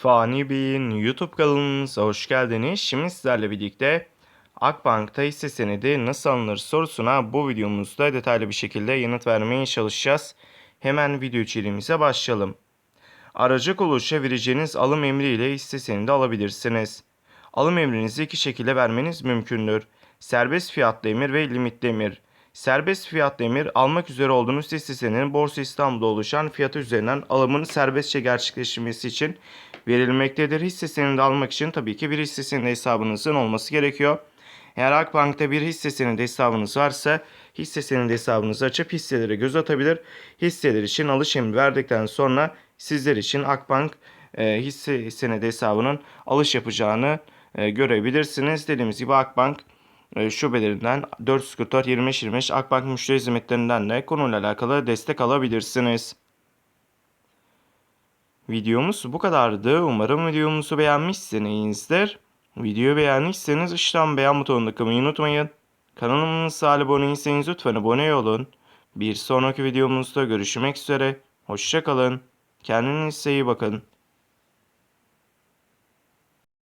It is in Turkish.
Fani Bey'in YouTube kanalımıza hoş geldiniz. Şimdi sizlerle birlikte Akbank'ta hisse senedi nasıl alınır sorusuna bu videomuzda detaylı bir şekilde yanıt vermeye çalışacağız. Hemen video içeriğimize başlayalım. Aracı oluşa vereceğiniz alım emriyle hisse senedi alabilirsiniz. Alım emrinizi iki şekilde vermeniz mümkündür. Serbest fiyatlı emir ve limitli emir. Serbest fiyatlı emir almak üzere olduğunuz hisse senedinin Borsa İstanbul'da oluşan fiyatı üzerinden alımın serbestçe gerçekleştirmesi için verilmektedir. Hisse senedi almak için tabii ki bir hisse senedi hesabınızın olması gerekiyor. Eğer Akbank'ta bir hisse senedi hesabınız varsa hisse senedi hesabınızı açıp hisselere göz atabilir. Hisseler için alış emri verdikten sonra sizler için Akbank e, hisse senedi hesabının alış yapacağını e, görebilirsiniz. Dediğimiz gibi Akbank şubelerinden 444 25 25 Akbank müşteri hizmetlerinden de konuyla alakalı destek alabilirsiniz. Videomuz bu kadardı. Umarım videomuzu beğenmişsinizdir. Videoyu beğendiyseniz aşağıdan beğen butonuna tıklamayı unutmayın. Kanalımıza abone değilseniz lütfen abone olun. Bir sonraki videomuzda görüşmek üzere. Hoşçakalın. Kendinize iyi bakın.